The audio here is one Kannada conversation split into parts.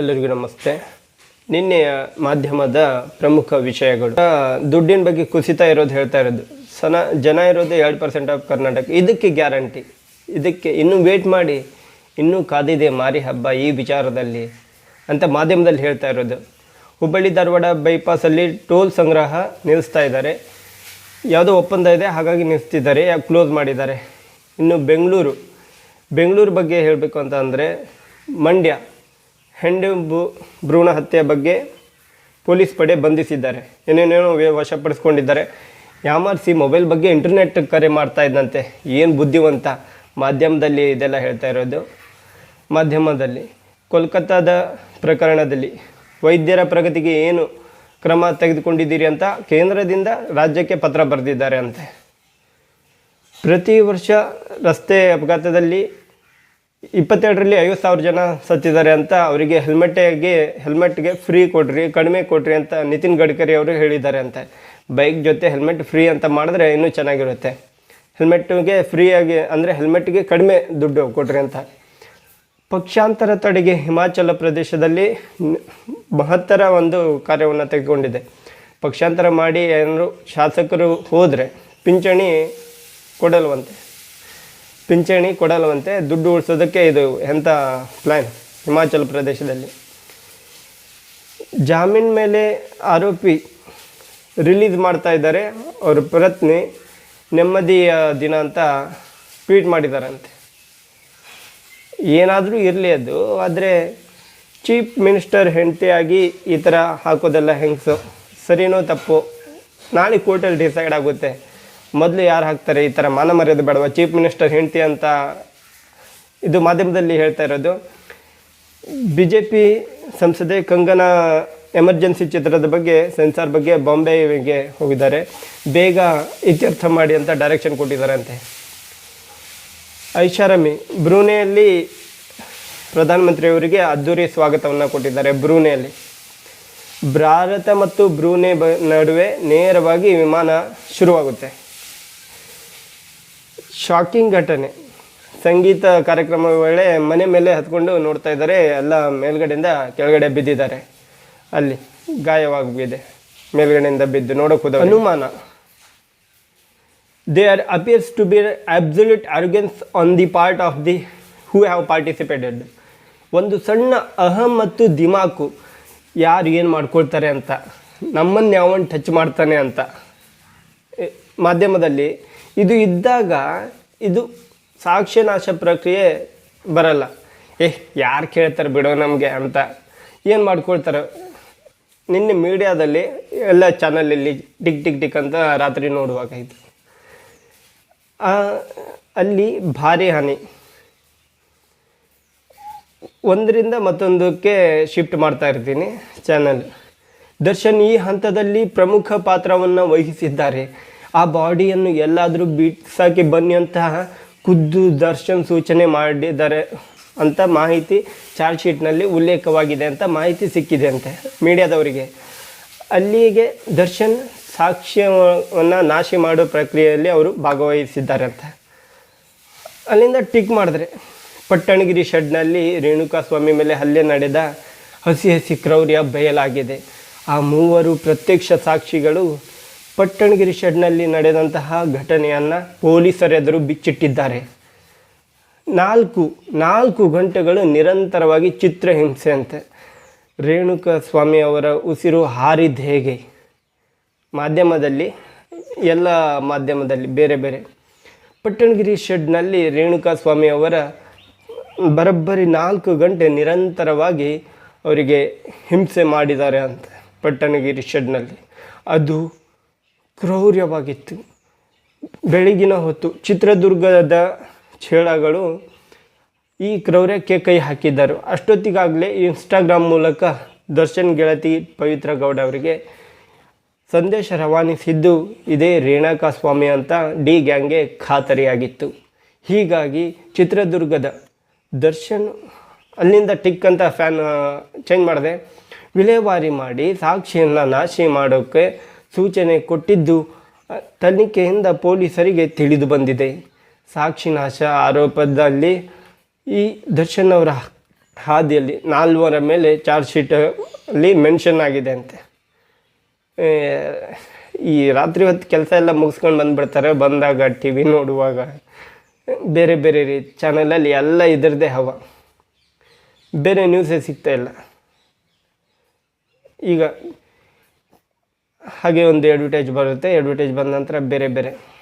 ಎಲ್ಲರಿಗೂ ನಮಸ್ತೆ. ನಿನ್ನೆಯ ಮಾಧ್ಯಮದ ಪ್ರಮುಖ ವಿಷಯಗಳು. ದುಡ್ಡಿನ ಬಗ್ಗೆ ಕುಸಿತ ಇರೋದು ಹೇಳ್ತಾ ಇರೋದು. ಸನ, ಜನ ಇರೋದು ಎರಡು ಪರ್ಸೆಂಟ್ ಆಫ್ ಕರ್ನಾಟಕ ಇದಕ್ಕೆ ಗ್ಯಾರಂಟಿ ಇದಕ್ಕೆ ಇನ್ನೂ ವೇಟ್ ಮಾಡಿ, ಇನ್ನೂ ಕಾದಿದೆ ಮಾರಿ ಹಬ್ಬ ಈ ವಿಚಾರದಲ್ಲಿ ಅಂತ ಮಾಧ್ಯಮದಲ್ಲಿ ಹೇಳ್ತಾ ಇರೋದು. ಹುಬ್ಬಳ್ಳಿ ಧಾರವಾಡ ಬೈಪಾಸಲ್ಲಿ ಟೋಲ್ ಸಂಗ್ರಹ ನಿಲ್ಲಿಸ್ತಾ ಇದ್ದಾರೆ. ಯಾವುದೋ ಒಪ್ಪಂದ ಇದೆ, ಹಾಗಾಗಿ ನಿಲ್ಲಿಸ್ತಿದ್ದಾರೆ, ಯಾಕೆ ಕ್ಲೋಸ್ ಮಾಡಿದ್ದಾರೆ. ಇನ್ನು ಬೆಂಗಳೂರು. ಬೆಂಗಳೂರು ಬಗ್ಗೆ ಹೇಳಬೇಕು ಅಂತ ಅಂದರೆ ಮಂಡ್ಯ. ಬು ಭ್ರೂಣ ಹತ್ಯೆ ಬಗ್ಗೆ ಪೊಲೀಸ್ ಪಡೆ ಬಂಧಿಸಿದ್ದಾರೆ. ಏನೇನೇನೋ ವಶಪಡಿಸ್ಕೊಂಡಿದ್ದಾರೆ. ಸಿ ಮೊಬೈಲ್ ಬಗ್ಗೆ ಇಂಟರ್ನೆಟ್ ಕರೆ ಮಾಡ್ತಾ ಇದ್ದಂತೆ ಏನು ಬುದ್ಧಿವಂತ ಮಾಧ್ಯಮದಲ್ಲಿ ಇದೆಲ್ಲ ಹೇಳ್ತಾ ಇರೋದು? ಮಾಧ್ಯಮದಲ್ಲಿ. ಕೋಲ್ಕತ್ತಾದ ಪ್ರಕರಣದಲ್ಲಿ ವೈದ್ಯರ ಪ್ರಗತಿಗೆ ಏನು ಕ್ರಮ ತೆಗೆದುಕೊಂಡಿದ್ದೀರಿ ಅಂತ ಕೇಂದ್ರದಿಂದ ರಾಜ್ಯಕ್ಕೆ ಪತ್ರ ಬರೆದಿದ್ದಾರೆ ಅಂತೆ. ಪ್ರತಿ ವರ್ಷ ರಸ್ತೆ ಅಪಘಾತದಲ್ಲಿ ಇಪ್ಪತ್ತೆರಡರಲ್ಲಿ ಐವತ್ತು ಸಾವಿರ ಜನ ಸತ್ತಿದ್ದಾರೆ ಅಂತ ಅವರಿಗೆ ಹೆಲ್ಮೆಟ್ಟಿಗೆ, ಹೆಲ್ಮೆಟ್ಗೆ ಫ್ರೀ ಕೊಡ್ರಿ, ಕಡಿಮೆ ಕೊಡ್ರಿ ಅಂತ ನಿತಿನ್ ಗಡ್ಕರಿ ಅವರು ಹೇಳಿದ್ದಾರೆ ಅಂತೆ. ಬೈಕ್ ಜೊತೆ ಹೆಲ್ಮೆಟ್ ಫ್ರೀ ಅಂತ ಮಾಡಿದ್ರೆ ಇನ್ನೂ ಚೆನ್ನಾಗಿರುತ್ತೆ. ಹೆಲ್ಮೆಟ್ಗೆ ಫ್ರೀಯಾಗಿ ಅಂದರೆ ಹೆಲ್ಮೆಟ್ಗೆ ಕಡಿಮೆ ದುಡ್ಡು ಕೊಡ್ರಿ ಅಂತ. ಪಕ್ಷಾಂತರ ತಡೆಗೆ ಹಿಮಾಚಲ ಪ್ರದೇಶದಲ್ಲಿ ಮಹತ್ತರ ಒಂದು ಕಾರ್ಯವನ್ನು ತೆಗೆದುಕೊಂಡಿದೆ. ಪಕ್ಷಾಂತರ ಮಾಡಿ ಏನಾದ್ರು ಶಾಸಕರು ಹೋದರೆ ಪಿಂಚಣಿ ಕೊಡಲ್ವಂತೆ. ಪಿಂಚಣಿ ಕೊಡಲ್ವಂತೆ ದುಡ್ಡು ಉಳಿಸೋದಕ್ಕೆ ಇದು ಎಂಥ ಪ್ಲ್ಯಾನ್ ಹಿಮಾಚಲ ಪ್ರದೇಶದಲ್ಲಿ? ಜಾಮೀನ್ ಮೇಲೆ ಆರೋಪಿ ರಿಲೀಸ್ ಮಾಡ್ತಾ ಇದ್ದಾರೆ. ಅವ್ರ ಪತ್ನಿ ನೆಮ್ಮದಿಯ ದಿನ ಅಂತ ಟ್ವೀಟ್ ಮಾಡಿದ್ದಾರಂತೆ ಏನಾದರೂ ಇರಲಿ ಅದು, ಆದರೆ ಚೀಫ್ ಮಿನಿಸ್ಟರ್ ಹೆಂಡತಿಯಾಗಿ ಈ ಥರ ಹಾಕೋದೆಲ್ಲ ಹೆಂಗಸು? ಸರಿನೋ ತಪ್ಪು? ನಾಳೆ ಕೋರ್ಟಲ್ಲಿ ಡಿಸೈಡ್ ಆಗುತ್ತೆ. ಮೊದಲು ಯಾರು ಹಾಕ್ತಾರೆ ಈ ಥರ ಮಾನ ಮರ್ಯಾದೆ ಬೇಡವ? ಚೀಫ್ ಮಿನಿಸ್ಟರ್ ಹೆಂಡತಿ ಅಂತ ಇದು ಮಾಧ್ಯಮದಲ್ಲಿ ಹೇಳ್ತಾ ಇರೋದು. ಬಿ ಜೆ ಪಿ ಸಂಸದೆ ಕಂಗನಾ ಎಮರ್ಜೆನ್ಸಿ ಚಿತ್ರದ ಬಗ್ಗೆ, ಸೆನ್ಸಾರ್ ಬಗ್ಗೆ ಬಾಂಬೆಗೆ ಹೋಗಿದ್ದಾರೆ. ಬೇಗ ಇತ್ಯರ್ಥ ಮಾಡಿ ಅಂತ ಡೈರೆಕ್ಷನ್ ಕೊಟ್ಟಿದ್ದಾರೆ ಅಂತೆ. ಐಷಾರಾಮಿ, ಬ್ರೂನೆಯಲ್ಲಿ ಪ್ರಧಾನಮಂತ್ರಿಯವರಿಗೆ ಅದ್ದೂರಿ ಸ್ವಾಗತವನ್ನು ಕೊಟ್ಟಿದ್ದಾರೆ ಬ್ರೂನೆಯಲ್ಲಿ. ಭಾರತ ಮತ್ತು ಬ್ರೂನೆ ನಡುವೆ ನೇರವಾಗಿ ವಿಮಾನ ಶುರುವಾಗುತ್ತೆ. ಶಾಕಿಂಗ್ ಘಟನೆ. ಸಂಗೀತ ಕಾರ್ಯಕ್ರಮ ವೇಳೆ ಮನೆ ಮೇಲೆ ಹತ್ಕೊಂಡು ನೋಡ್ತಾ ಇದ್ದಾರೆ. ಎಲ್ಲ ಮೇಲ್ಗಡೆಯಿಂದ ಕೆಳಗಡೆ ಬಿದ್ದಿದ್ದಾರೆ. ಅಲ್ಲಿ ಗಾಯವಾಗಿದೆ. ಮೇಲ್ಗಡೆಯಿಂದ ಬಿದ್ದು ನೋಡೋಕೆ ಹೋದ ಅನುಮಾನ. Are appears to be absolute urgency on the part of the who have participated ಒಂದು ಸಣ್ಣ ಅಹಂ ಮತ್ತು ದಿಮಾಕು ಯಾರು ಏನು ಮಾಡ್ಕೊಳ್ತಾರೆ ಅಂತ. ನಮ್ಮನ್ನು ಯಾವನ್ ಟಚ್ ಮಾಡ್ತಾನೆ ಅಂತ. ಮಾಧ್ಯಮದಲ್ಲಿ ಇದು ಇದ್ದಾಗ ಇದು ಸಾಕ್ಷ್ಯನಾಶ ಪ್ರಕ್ರಿಯೆ ಬರಲ್ಲ. ಏ, ಯಾರು ಕೇಳ್ತಾರೆ ಬಿಡೋ ನಮಗೆ ಅಂತ. ಏನು ಮಾಡ್ಕೊಳ್ತಾರೆ? ನಿನ್ನೆ ಮೀಡಿಯಾದಲ್ಲಿ ಎಲ್ಲ ಚಾನಲಲ್ಲಿ ಟಿಕ್ ಟಿಕ್ ಟಿಕ್ ಅಂತ ರಾತ್ರಿ ನೋಡುವಾಗಾಯಿತು. ಅಲ್ಲಿ ಭಾರಿ ಹಾನಿ. ಒಂದರಿಂದ ಮತ್ತೊಂದಕ್ಕೆ ಶಿಫ್ಟ್ ಮಾಡ್ತಾ ಇರ್ತೀನಿ ಚಾನಲ್ ದರ್ಶನ್ ಈ ಹಂತದಲ್ಲಿ ಪ್ರಮುಖ ಪಾತ್ರವನ್ನು ವಹಿಸಿದ್ದಾರೆ. ಆ ಬಾಡಿಯನ್ನು ಎಲ್ಲಾದರೂ ಬಿಡ್ಸೋಕ್ಕೆ ಬನ್ನಿ ಅಂತ ಖುದ್ದು ದರ್ಶನ್ ಸೂಚನೆ ಮಾಡಿದ್ದಾರೆ ಅಂತ ಮಾಹಿತಿ ಚಾರ್ಜ್ ಶೀಟ್ನಲ್ಲಿ ಉಲ್ಲೇಖವಾಗಿದೆ ಅಂತ ಮಾಹಿತಿ ಸಿಕ್ಕಿದೆ ಅಂತೆ ಮೀಡಿಯಾದವರಿಗೆ. ಅಲ್ಲಿಗೆ ದರ್ಶನ್ ಸಾಕ್ಷ್ಯವನ್ನು ನಾಶ ಮಾಡೋ ಪ್ರಕ್ರಿಯೆಯಲ್ಲಿ ಅವರು ಭಾಗವಹಿಸಿದ್ದಾರೆ ಅಂತ. ಅಲ್ಲಿಂದ ಟಿಕ್ ಮಾಡಿದ್ರೆ ಪಟ್ಟಣಗಿರಿ ಶೆಡ್ನಲ್ಲಿ ರೇಣುಕಾ ಸ್ವಾಮಿ ಮೇಲೆ ಹಲ್ಲೆ ನಡೆದ ಹಸಿ ಹಸಿ ಕ್ರೌರ್ಯ ಬಯಲಾಗಿದೆ. ಆ ಮೂವರು ಪ್ರತ್ಯಕ್ಷ ಸಾಕ್ಷಿಗಳು ಪಟ್ಟಣಗಿರಿ ಶೆಡ್ನಲ್ಲಿ ನಡೆದಂತಹ ಘಟನೆಯನ್ನು ಪೊಲೀಸರೆದುರು ಬಿಚ್ಚಿಟ್ಟಿದ್ದಾರೆ. ನಾಲ್ಕು ನಾಲ್ಕು ಗಂಟೆಗಳು ನಿರಂತರವಾಗಿ ಚಿತ್ರಹಿಂಸೆ ಅಂತೆ ರೇಣುಕಾ ಸ್ವಾಮಿ ಅವರ ಉಸಿರು ಹಾರಿದ ಹೇಗೆ? ಮಾಧ್ಯಮದಲ್ಲಿ, ಎಲ್ಲ ಮಾಧ್ಯಮದಲ್ಲಿ, ಬೇರೆ ಬೇರೆ. ಪಟ್ಟಣಗಿರಿ ಶೆಡ್ನಲ್ಲಿ ರೇಣುಕಾ ಸ್ವಾಮಿ ಅವರ ಬರೋಬ್ಬರಿ ನಾಲ್ಕು ಗಂಟೆ ನಿರಂತರವಾಗಿ ಅವರಿಗೆ ಹಿಂಸೆ ಮಾಡಿದ್ದಾರೆ ಅಂತ ಪಟ್ಟಣಗಿರಿ ಶೆಡ್ನಲ್ಲಿ. ಅದು ಕ್ರೌರ್ಯವಾಗಿತ್ತು. ಬೆಳಗಿನ ಹೊತ್ತು ಚಿತ್ರದುರ್ಗದ ಚೇಳಗಳು ಈ ಕ್ರೌರ್ಯಕ್ಕೆ ಕೈ ಹಾಕಿದ್ದರು. ಅಷ್ಟೊತ್ತಿಗಾಗಲೇ ಇನ್ಸ್ಟಾಗ್ರಾಮ್ ಮೂಲಕ ದರ್ಶನ್ ಗೆಳತಿ ಪವಿತ್ರ ಗೌಡ ಅವರಿಗೆ ಸಂದೇಶ ರವಾನಿಸಿದ್ದು, ಇದೇ ರೇಣುಕಾ ಸ್ವಾಮಿ ಅಂತ ಡಿ ಗ್ಯಾಂಗ್ಗೆ ಖಾತರಿಯಾಗಿತ್ತು. ಹೀಗಾಗಿ ಚಿತ್ರದುರ್ಗದ ದರ್ಶನ್ ಅಲ್ಲಿಂದ ಟಿಕ್ ಅಂತ ಫ್ಯಾನ್ ಚೇಂಜ್ ಮಾಡಿದೆ. ವಿಲೇವಾರಿ ಮಾಡಿ, ಸಾಕ್ಷಿಯನ್ನು ನಾಶಿ ಮಾಡೋಕ್ಕೆ ಸೂಚನೆ ಕೊಟ್ಟಿದ್ದು ತನಿಖೆಯಿಂದ ಪೊಲೀಸರಿಗೆ ತಿಳಿದು ಬಂದಿದೆ. ಸಾಕ್ಷಿ ನಾಶ ಆರೋಪದಲ್ಲಿ ಈ ದರ್ಶನ್ ಅವರ ಹಾದಿಯಲ್ಲಿ ನಾಲ್ವರ ಮೇಲೆ ಚಾರ್ಜ್ ಶೀಟಲ್ಲಿ ಮೆನ್ಷನ್ ಆಗಿದೆ ಅಂತೆ. ಈ ರಾತ್ರಿ ಹೊತ್ತು ಕೆಲಸ ಎಲ್ಲ ಮುಗಿಸ್ಕೊಂಡು ಬಂದುಬಿಡ್ತಾರೆ, ಬಂದಾಗ ಟಿ ವಿ ನೋಡುವಾಗ. ಬೇರೆ ಬೇರೆ ರೀತಿ ಚಾನಲಲ್ಲಿ ಎಲ್ಲ ಇದರದ್ದೇ ಹವ. ಬೇರೆ ನ್ಯೂಸೇ ಸಿಗ್ತಾ ಇಲ್ಲ. ಈಗ ಹಾಗೆ ಒಂದು ಅಡ್ವರ್ಟೈಸ್ ಬರುತ್ತೆ. ಅಡ್ವರ್ಟೈಸ್ ಬಂದ ನಂತರ ಬೇರೆ ಬೇರೆ.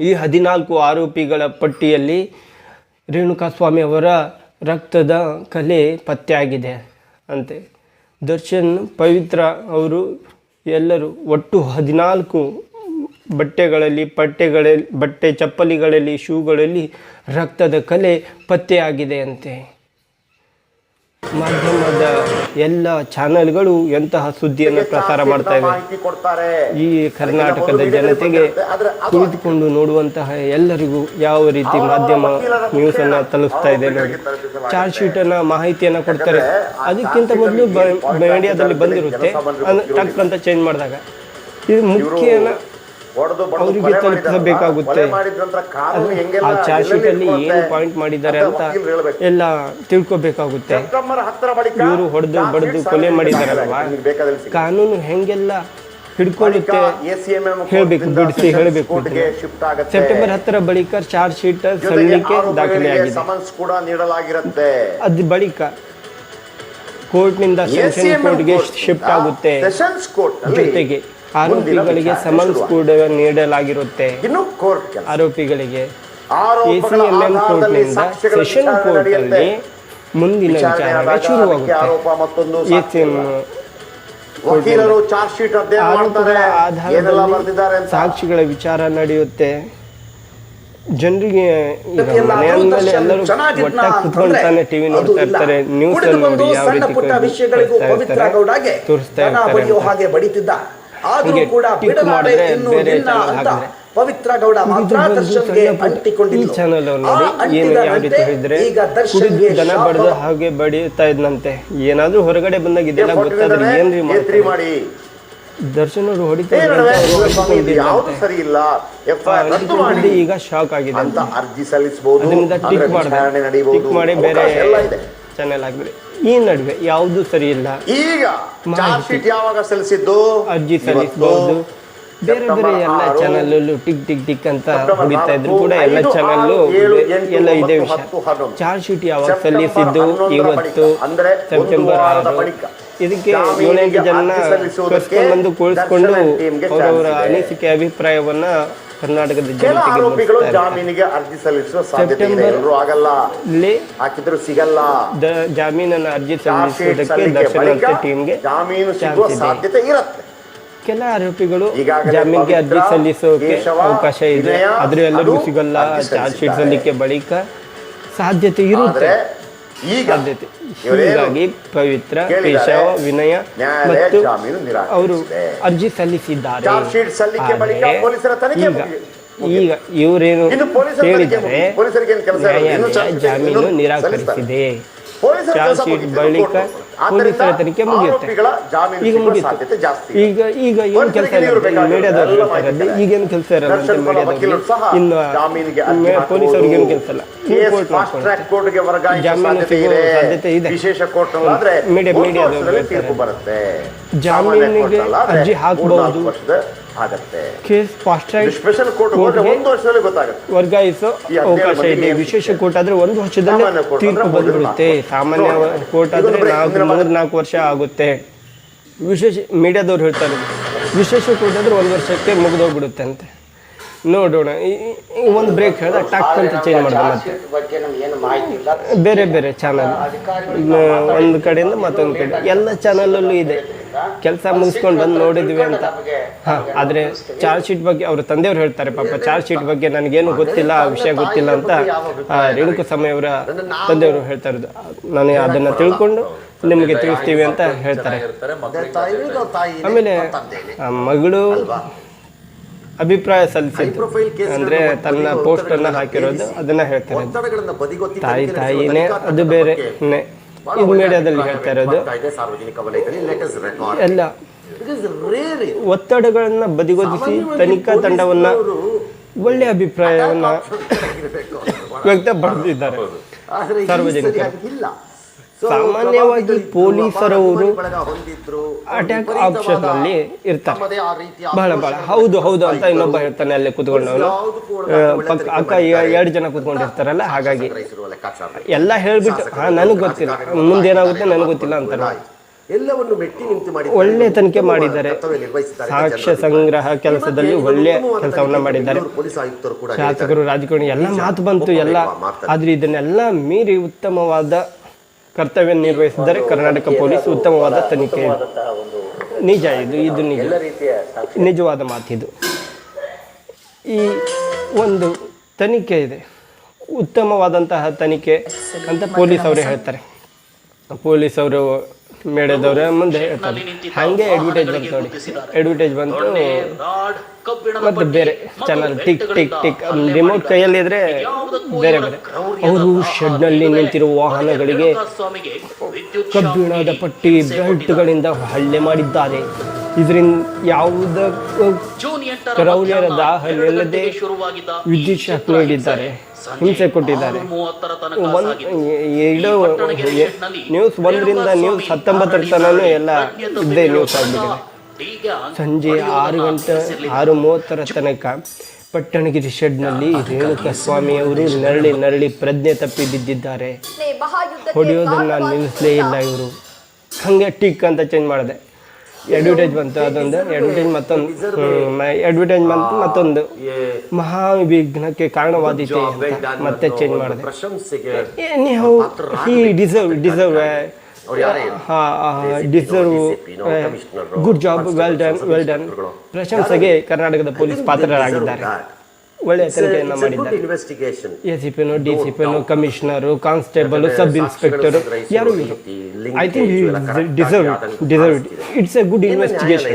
ಈ ಹದಿನಾಲ್ಕು ಆರೋಪಿಗಳ ಪಟ್ಟಿಯಲ್ಲಿ ರೇಣುಕಾಸ್ವಾಮಿ ಅವರ ರಕ್ತದ ಕಲೆ ಪತ್ತೆಯಾಗಿದೆ ಅಂತೆ. ದರ್ಶನ್, ಪವಿತ್ರ ಅವರು ಎಲ್ಲರೂ ಒಟ್ಟು ಹದಿನಾಲ್ಕು ಬಟ್ಟೆಗಳಲ್ಲಿ ಪಟ್ಟೆಗಳಲ್ಲಿ ಬಟ್ಟೆ ಚಪ್ಪಲಿಗಳಲ್ಲಿ, ಶೂಗಳಲ್ಲಿ ರಕ್ತದ ಕಲೆ ಪತ್ತೆಯಾಗಿದೆ ಅಂತೆ. ಮಾಧ್ಯಮದ ಎಲ್ಲ ಚಾನೆಲ್ಗಳು ಎಂತಹ ಸುದ್ದಿಯನ್ನು ಪ್ರಸಾರ ಮಾಡ್ತಾ ಇವೆ? ಕೊಡ್ತಾರೆ. ಈ ಕರ್ನಾಟಕದ ಜನತೆಗೆ ಕುಳಿತುಕೊಂಡು ನೋಡುವಂತಹ ಎಲ್ಲರಿಗೂ ಯಾವ ರೀತಿ ಮಾಧ್ಯಮ ನ್ಯೂಸ್ ಅನ್ನ ತಲುಪಿಸ್ತಾ ಇದೆ ನೋಡಿ. ಚಾರ್ಜ್ ಶೀಟ್ ಅನ್ನ ಮಾಹಿತಿಯನ್ನ ಕೊಡ್ತಾರೆ. ಅದಕ್ಕಿಂತ ಮೊದಲು ಮೀಡಿಯಾದಲ್ಲಿ ಬಂದಿರುತ್ತೆ. ಟಕ್ ಅಂತ ಚೇಂಜ್ ಮಾಡಿದಾಗ. ಇದು ಮುಖ್ಯನ ಅವರಿಗೆ ತಲುಪಿಸಬೇಕಾಗುತ್ತೆ ಆ ಹೆಂಗೆಲ್ಲ ಚಾರ್ಜ್ ಶೀಟ್ ಅಲ್ಲಿ ಏನು ಪಾಯಿಂಟ್ ಮಾಡಿದ್ದಾರೆ ಅಂತ ಎಲ್ಲ ತಿಳ್ಕೊಬೇಕಾಗುತ್ತೆ. ಸೆಪ್ಟೆಂಬರ್ ಹತ್ತರ ಬಳಿಕ ಇವರು ಹೊಡೆದು ಬಡದು ಕೊಲೆ ಮಾಡಿದಾರಲ್ವಾ. ಕಾನೂನು ಹೆಂಗೆಲ್ಲ ಹಿಡ್ಕೊಳ್ಳುತ್ತೆ ಹೇಳ್ಬೇಕು, ಕೋರ್ಟ್ನಿಂದ ಬಿಡಿಸಿ ಹೇಳಬೇಕು. ಸೆಪ್ಟೆಂಬರ್ ಹತ್ತರ ಬಳಿಕ ಚಾರ್ಜ್ ಶೀಟ್ ಸಲ್ಲಿಕೆ ದಾಖಲೆ ದಾಖಲೆಯಾಗಿದೆ ಸಮನ್ಸ್ ಕೂಡ ನೀಡಲಾಗಿರುತ್ತೆ. ಅದ್ ಬಳಿಕ ಕೋರ್ಟ್ನಿಂದ ACMM ಕೋರ್ಟ್ಗೆ ಶಿಫ್ಟ್ ಆಗುತ್ತೆ ಜೊತೆಗೆ ಆರೋಪಿಗಳಿಗೆ ಸಮನ್ಸ್ ಕೂಡ ನೀಡಲಾಗಿರುತ್ತೆ. ಇನ್ನು ಕೋರ್ಟ್ ಆರೋಪಿಗಳಿಗೆ ಆಧಾರದಲ್ಲಿ ಕೋರ್ಟ್ನಿಂದ ಸೆಷನ್ ವಿಚಾರಣೆ ಕೋರ್ಟ್ ಅಲ್ಲಿ ಮುಂದಿನ ವಿಚಾರಣೆ ಶುರುವಾಗುತ್ತೆ. ಆರೋಪ ಎಸಿಎಂ ವಕೀಲರು ಚಾರ್ಜ್ ಶೀಟ್ ಅಧ್ಯಯನ ಮಾಡ್ತಾರೆ. ಏನೆಲ್ಲ ಬರ್ದಿದ್ದಾರೆ ಅಂತ. ಸಾಕ್ಷಿಗಳ ವಿಚಾರ ನಡೆಯುತ್ತೆ. ಜನರಿಗೆ ಈಗ ಎಲ್ಲ ಮನೆ ಅಂದ್ಮೇಲೆ ದೂರದರ್ಶನ ಎಲ್ಲರೂ ಒಟ್ಟಾಗಿ ಕುತ್ಕೊಳ್ತಾನೆ ಟಿವಿ ನೋಡ್ತಾ ಇರ್ತಾರೆ. ನ್ಯೂಸ್ ನೋಡಿ ಯಾವ ರೀತಿ ತೋರಿಸ್ತಾ ಇರ್ತಾರೆ. ಹಾಗೆ ಬಡಿತಿದ್ದ. ಆದ್ರೂ ಹೀಗೆ ಕೂಡ ಬಿಡಲಾರೆ ಇನ್ನು ನಿನ್ನ ಅಂತ ಪವಿತ್ರ ಗೌಡ ಮಾತ್ರ ದರ್ಶನ್ಗೆ ಈ ಆ ಹೇಳಿದ್ರೆ ಈಗ ದರ್ಶನ್ ದರ್ಶನ್ಗೆ ದನ ಬಡ್ದು ಹಾಗೆ ಬಡಿಯುತ್ತಾ ಇದ್ನಂತೆ. ಏನಾದ್ರೂ ಹೊರಗಡೆ ಬಂದಾಗ ಇದೆಲ್ಲ ಗೊತ್ತಾದ್ರೆ ಏನ್ರಿ ಮಾಡಿ? ದರ್ಶನ್ ಅವರು ಹೊಡಿತಾ ಏ ಇದ್ರು ನಡುವೆ ಅಂತ ಅವ್ರು ಸ್ವಾಮಿ ಇದು ಯಾವುದು ಸರಿ ಇಲ್ಲ. ರದ್ದು ಮಾಡಿ. ಈಗ ಶಾಕ್ ಆಗಿದೆ ಅಂತ. ಅರ್ಜಿ ಸಲ್ಲಿಸಬಹುದು ಟಿಕ್ ಮಾಡಿ ಬೇರೆ ಚಾನೆಲ್ ಹಾಕಿದ್ರೆ ಈ ನಡುವೆ ಯಾವುದು ಸರಿ ಇಲ್ಲ. ಈಗ ಚಾರ್ಜ್ ಶೀಟ್ ಯಾವಾಗ ಸಲ್ಲಿಸಿದ್ದು? ಅರ್ಜಿ ಸಲ್ಲಿಸಬಹುದು ಬೇರೆ ಬೇರೆ ಎಲ್ಲ ಚಾನಲ್ ಟಿಕ್ ಟಿಕ್ ಟಿಕ್ ಅಂತ ಹೊಡಿತಾ ಇದ್ರು ಕೂಡ ಎಲ್ಲ ಚಾನಲ್ ಎಲ್ಲ ಇದೆ ವಿಷಯ. ಚಾರ್ಜ್ ಶೀಟ್ ಯಾವಾಗ ಸಲ್ಲಿಸಿದ್ದು? ಇವತ್ತು ಸೆಪ್ಟೆಂಬರ್ ಆರು. ಇದಕ್ಕೆ ಏಳೆಂಟು ಜನ ಬಂದು ಕೂರಿಸ್ಕೊಂಡು ಅವರವರ ಅನಿಸಿಕೆ ಅಭಿಪ್ರಾಯವನ್ನ ಕರ್ನಾಟಕದ ಕೆಲ ಆರೋಪಿಗಳು ಜಾಮೀನಿಗೆ ಅರ್ಜಿ ಸಲ್ಲಿಸುವ ಸಾಧ್ಯತೆ ಇದೆ. ಸೆಪ್ಟೆಂಬರ್ ಎಲ್ಲರೂ ಆಗಲ್ಲ ಇಲ್ಲಿ ಹಾಕಿದ್ರು ಸಿಗಲ್ಲ. ದ- ಜಾಮೀನನ್ನು ಅರ್ಜಿ ಚಾರ್ಜ್ ಶೀಟ್ ಸಲ್ಲಿಸುವುದಕ್ಕೆ ಸಲ್ಲಿಕೆ ಬಳಿಕ ಅಂತ ಟೀಮ್ಗೆ ಜಾಮೀನು ಸಿಗುವ ಚಾನ್ಸ್ ಇದೆ. ಸಾಧ್ಯತೆ ಇರುತ್ತೆ. ಕೆಲ ಆರೋಪಿಗಳು ಈಗಾಗಲೇ ಜಾಮೀನಿಗೆ ಅರ್ಜಿ ಸಲ್ಲಿಸೋಕೆ ಕೇಶವ, ಅವಕಾಶ ಇದೆ. ವಿನಯ, ಆದ್ರೆ ಎಲ್ಲರಿಗೂ ಅದು ಸಿಗಲ್ಲ ಅರ್ಜಿ ಚಾರ್ಜ್ ಶೀಟ್ ಸಲ್ಲಿಸಿದ್ದಾರೆ. ಸಲ್ಲಿಕೆ ಬಳಿಕ ಸಾಧ್ಯತೆ ಇರುತ್ತೆ. ಆದ್ರೆ ಸಾಧ್ಯತೆ ಹೀಗಾಗಿ ಪವಿತ್ರ. ಕೇಶವ ವಿನಯ ಮತ್ತು ಅವರು ಅರ್ಜಿ ಸಲ್ಲಿಸಿದ್ದಾರೆ. ಈಗ ಇವರೇನು ಹೇಳಿದರೆ ನ್ಯಾಯಾಲಯ ಜಾಮೀನು ನಿರಾಕರಿಸಿದೆ. ಚಾರ್ಜ್ ಶೀಟ್ ಬಳಿಕ ಪೊಲೀಸರ ತನಿಖೆ ಮುಗಿಯುತ್ತೆ. ಈಗ ಮುಗಿಯುತ್ತೆ. ಜಾಸ್ತಿ ಈಗ ಈಗ ಏನು ಕೆಲಸ ಬೇಕಾಗಿರೋದು ಮೀಡಿಯಾದವ್ರು ಈಗೇನು ಕೆಲಸ ಇರಲ್ಲ ಸಹ ಇನ್ನು ಪೊಲೀಸರಿಗೆ ಏನು ಕೆಲಸ ಇಲ್ಲ. ಜಾಮೀನು ಸಿಗುವ ಇದೆ. ಸಾಧ್ಯತೆ ಇದೆ. ವಿಶೇಷ ಕೋರ್ಟ್ ಮೀಡಿಯಾ- ಮೀಡಿಯಾದವ್ರು ಜಾಮೀನಿಗೆ ಅರ್ಜಿ ಹಾಕ್ಬಹುದು. ಆಗತ್ತೆ. Case fast track special court ಹೋದ್ರೆ ಒಂದು ವರ್ಷದಲ್ಲಿ ಗೊತ್ತಾಗುತ್ತೆ. ವರ್ಗಾಯಿಸೋ. ಅವಕಾಶ ಇದೆ ವಿಶೇಷ ಕೋರ್ಟ್ ಆದ್ರೆ ಒಂದು ವರ್ಷದಲ್ಲಿ ತೀರ್ಪು ಬಂದ್ಬಿಡುತ್ತೆ. ಸಾಮಾನ್ಯ ಕೋರ್ಟ್ ಆದ್ರೆ ನಾಲ್ಕು ಮೂರು ನಾಲ್ಕು ವರ್ಷ ಆಗುತ್ತೆ. ವಿಶೇಷ ಮೀಡಿಯಾದವ್ರು ಹೇಳ್ತಾರೆ ವಿಶೇಷ ಕೋರ್ಟ್ ಆದ್ರೆ ಒಂದು ವರ್ಷಕ್ಕೆ ಮುಗಿದೋಗ್ಬಿಡುತ್ತೆ ಅಂತೆ ನೋಡೋಣ ಈ- ಈ ಒಂದು ಬ್ರೇಕ್ ಹೇಳಿದ್ರೆ ಟಕ್ ಅಂತ ಚೇಂಜ್ ಮಾಡಿದೆ ಮತ್ತೆ. ಬಗ್ಗೆ ಏನು ಮಾಹಿತಿ ಇಲ್ಲ. ಬೇರೆ ಬೇರೆ ಚಾನಲ್ ಒಂದು ಕಡೆಯಿಂದ ಮತ್ತೊಂದು ಕಡೆ. ಎಲ್ಲ ಚಾನಲಲ್ಲೂ ಇದೆ. ಕೆಲಸ ಮುಗಿಸ್ಕೊಂಡು ಬಂದು ನೋಡಿದ್ವಿ ಅಂತ. ಹಾಂ ಆದರೆ ಚಾರ್ಜ್ ಶೀಟ್ ಬಗ್ಗೆ ಅವ್ರ ತಂದೆಯವ್ರು ಹೇಳ್ತಾರೆ ಪಾಪ. ಚಾರ್ಜ್ ಶೀಟ್ ಬಗ್ಗೆ ನನಗೇನು ಗೊತ್ತಿಲ್ಲ ಆ ವಿಷಯ ಗೊತ್ತಿಲ್ಲ ಅಂತ ರೇಣುಕು ಸಮಯವರ ತಂದೆಯವರು ಹೇಳ್ತಾ ಇರೋದು. ನಾನು ಅದನ್ನು ತಿಳ್ಕೊಂಡು ನಿಮಗೆ ತಿಳಿಸ್ತೀವಿ ಅಂತ ಹೇಳ್ತಾರೆ. ಆಮೇಲೆ ಮಗಳು ಅಭಿಪ್ರಾಯ ಸಲ್ಲಿಸಿದ್ರು ಅಂದ್ರೆ ತನ್ನ ಪೋಸ್ಟ್ ಪೋಸ್ಟನ್ನು ಹಾಕಿರೋದು ಅದನ್ನ ಹೇಳ್ತಾರೆ. ತಾಯಿ ತಾಯಿನೇ ಅದು ಬೇರೆ ಮೀಡಿಯಾದಲ್ಲಿ ಹೇಳ್ತಾ ಇರೋದು. ಎಲ್ಲ. ಒತ್ತಡಗಳನ್ನ ಬದಿಗೊದಿಸಿ ತನಿಖಾ ತಂಡವನ್ನ ಒಳ್ಳೆ ಅಭಿಪ್ರಾಯವನ್ನ ವ್ಯಕ್ತಪಡಿಸಿದ್ದಾರೆ ಸಾರ್ವಜನಿಕ ಇಲ್ಲ ಸಾಮಾನ್ಯವಾಗಿ ಪೊಲೀಸರವರು ಅಟ್ಯಾಕ್ ಆಪ್ಷನ್ ಅಲ್ಲಿ ಇರ್ತಾರೆ. ಬಹಳ ಬಹಳ. ಹೌದು ಹೌದು ಅಂತ ಇನ್ನೊಬ್ಬ ಹೇಳ್ತಾನೆ ಅಲ್ಲೇ ಕುತ್ಕೊಂಡವನು. ಅಕ್ಕ ಎರಡು ಜನ ಕುತ್ಕೊಂಡಿರ್ತಾರಲ್ಲ ಹಾಗಾಗಿ ಎಲ್ಲ ಹೇಳ್ಬಿಟ್ಟು ಹಾ ನನಗೆ ಗೊತ್ತಿಲ್ಲ. ಮುಂದೇನಾಗುತ್ತೆ ನನಗೆ ಗೊತ್ತಿಲ್ಲ ಅಂತಾರೆ ಎಲ್ಲವನ್ನು ಮೆಟ್ಟಿ ನಿಂತು ಮಾಡಿ ಒಳ್ಳೆ ತನಿಖೆ ಮಾಡಿದ್ದಾರೆ. ಸಾಕ್ಷ್ಯ ಸಂಗ್ರಹ ಕೆಲಸದಲ್ಲಿ ಒಳ್ಳೆ ಕೆಲಸವನ್ನ ಮಾಡಿದ್ದಾರೆ. ಪೊಲೀಸ್ ಆಯುಕ್ತರು ಕೂಡ ಶಾಸಕರು ರಾಜಕಾರಣಿ ಎಲ್ಲ ಮಾತು ಬಂತು ಎಲ್ಲ ಆದ್ರೆ ಇದನ್ನೆಲ್ಲ ಮೀರಿ ಉತ್ತಮವಾದ ಕರ್ತವ್ಯ ನಿರ್ವಹಿಸಿದರೆ ಕರ್ನಾಟಕ ಪೊಲೀಸ್ ಉತ್ತಮವಾದ ತನಿಖೆ. ನಿಜ ಇದು ಇದು ನಿಜ. ನಿಜವಾದ ಮಾತಿದು ಈ ಒಂದು ತನಿಖೆ ಇದೆ. ಉತ್ತಮವಾದಂತಹ ತನಿಖೆ ಅಂತ ಪೊಲೀಸ್ ಅವರೇ ಹೇಳ್ತಾರೆ. ಪೊಲೀಸ್ ಅವರು ಮೇಡದವ್ರ ಮುಂದೆ ಹೇಳ್ತಾರೆ ಹಂಗೆ ಅಡ್ವರ್ಟೈಸ್ ಬಂತು ನೋಡಿ. ಅಡ್ವರ್ಟೈಸ್ ಬಂತು. ಮತ್ತೆ ಬೇರೆ channel tick tick tick remote ಕೈಯಲ್ಲಿದ್ರೆ ಬೇರೆ ಬೇರೆ. ಅವರು ಶೆಡ್ನಲ್ಲಿ ನಿಂತಿರುವ ವಾಹನಗಳಿಗೆ ಕಬ್ಬಿಣದ ಪಟ್ಟಿ ಬೆಲ್ಟ್ಗಳಿಂದ ಹಲ್ಲೆ ಮಾಡಿದ್ದಾರೆ. ಇದರಿಂದ ಯಾವುದ ಕ್ರೌರ್ಯರ ದಾಹ ನಿಲ್ಲದೆ ವಿದ್ಯುತ್ ಶಾಕ್ ನೀಡಿದ್ದಾರೆ. ಹಿಂಸೆ ಕೊಟ್ಟಿದ್ದಾರೆ. ಎರಡು ನ್ಯೂಸ್ ಒಂದರಿಂದ ನ್ಯೂಸ್ ಹತ್ತೊಂಬತ್ತರ ತನೂ ಎಲ್ಲ ಇದ್ದೇ ನ್ಯೂಸ್ ಆಗಿದೆ ಸಂಜೆ ಆರು ಗಂಟೆ ಆರು ಮೂವತ್ತರ ತನಕ ಪಟ್ಟಣಗಿರಿ ಶೆಡ್ನಲ್ಲಿ ರೇಣುಕಾ ಸ್ವಾಮಿ ಅವರು ನರಳಿ ನರಳಿ ಪ್ರಜ್ಞೆ ತಪ್ಪಿ ಬಿದ್ದಿದ್ದಾರೆ ಹೊಡೆಯೋದನ್ನು ನಿಲ್ಲಿಸಲೇ ಇಲ್ಲ ಇವರು. ಹಂಗೆ ಟಿಕ್ ಅಂತ ಚೇಂಜ್ ಮಾಡಿದೆ. ಅಡ್ವರ್ಟೈಸ್ ಬಂತು ಅದೊಂದು ಅಡ್ವರ್ಟೈಸ್ ಮತ್ತೊಂದು. ಅಡ್ವರ್ಟೈಸ್ ಬಂತು ಮತ್ತೊಂದು. ಮಹಾವಿಘ್ನಕ್ಕೆ ಕಾರಣವಾದೀತೆ ಅಂತ ಮತ್ತೆ ಚೇಂಜ್ ಮಾಡಿದೆ. ನೀವು deserve deserve deserve good job well done well done ಪ್ರಶಂಸೆಗೆ ಕರ್ನಾಟಕದ ಪೊಲೀಸ್ ಪಾತ್ರರಾಗಿದ್ದಾರೆ. ಒಳ್ಳೆಯ ತನಿಖೆಯನ್ನು ಮಾಡಿದ್ದಾರೆ. ಇನ್ವೆಸ್ಟಿಗೇಷನ್ ಎಸ್ ಸಿ ಪಿನು ಡಿ ಸಿ ಪಿನು ಕಮಿಷನರು ಕಾನ್ಸ್ಟೇಬಲ್ ಸಬ್ ಇನ್ಸ್ಪೆಕ್ಟರ್ ಯಾರು I think deserve deserve it's a good investigation